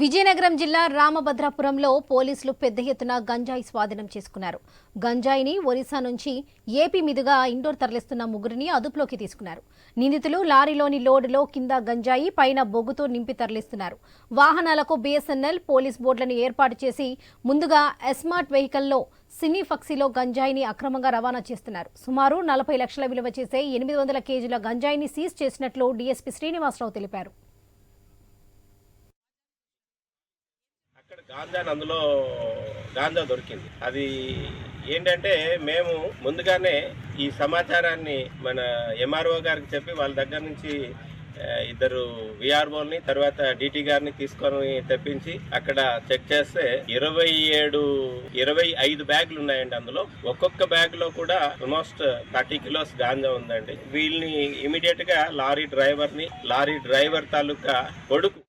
విజయనగరం జిల్లా రామభద్రాపురంలో పోలీసులు పెద్ద ఎత్తున గంజాయి స్వాధీనం చేసుకున్నారు. గంజాయిని ఒరిస్సా నుంచి ఏపీ మీదుగా ఇండోర్ తరలిస్తున్న ముగ్గురిని అదుపులోకి తీసుకున్నారు. నిందితులు లారీలోని లోడులో కింద గంజాయి పైన బొగ్గుతో నింపి తరలిస్తున్నారు. వాహనాలకు బీఎస్ఎన్ఎల్ పోలీస్ బోర్డులను ఏర్పాటు చేసి ముందుగా ఎస్మార్ట్ వెహికల్లో సినీ ఫక్సీలో గంజాయిని అక్రమంగా రవాణా చేస్తున్నారు. సుమారు నలభై లక్షల విలువ చేసే ఎనిమిది వందల కేజీల గంజాయిని సీజ్ చేసినట్లు డీఎస్పీ శ్రీనివాసరావు తెలిపారు. ఇక్కడ గాంజా అందులో గాంజా దొరికింది. అది ఏంటంటే మేము ముందుగానే ఈ సమాచారాన్ని మన ఎంఆర్ఓ గారికి చెప్పి వాళ్ళ దగ్గర నుంచి ఇద్దరు విఆర్ఓల్ని తర్వాత డిటి గారిని తీసుకొని తెప్పించి అక్కడ చెక్ చేస్తే ఇరవై ఏడు ఇరవై ఐదు బ్యాగులు ఉన్నాయండి అందులో. ఒక్కొక్క బ్యాగ్లో కూడా ఆల్మోస్ట్ థర్టీ కిలోస్ గాంజా ఉందండి. వీళ్ళని ఇమీడియట్గా లారీ డ్రైవర్ని లారీ డ్రైవర్ తాలూకా కొడుకు